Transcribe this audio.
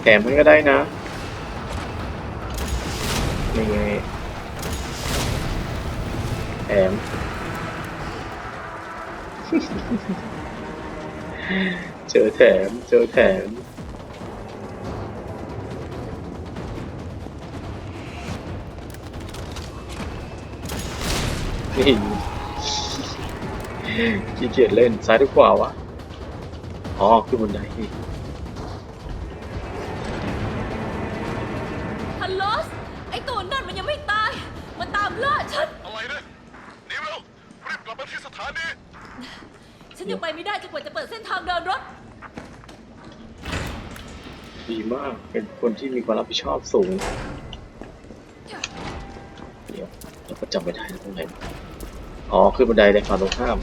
แถมมันก็ได้นะนี่ไงแถมเจอแถมเจอแถมนี่ขี้เกียจเล่นซ้ายหรือขวาวะ อ๋อขึ้นบนไดนี่ฮัลโหลสไอตัวนั่นมันยังไม่ตาย มันตามล่าฉัน อะไรนะหนีเร็วรีบกลับมาที่สถานีฉันยังไปไม่ได้จนกว่าจะเปิดเส้นทางเดินรถ ดีมาก เป็นคนที่มีความรับผิดชอบสูง เดี๋ยวเราก็จำไม่ได้นะตรงไหนอ๋อขึ้นบันไดในฝั่งตรงข้าม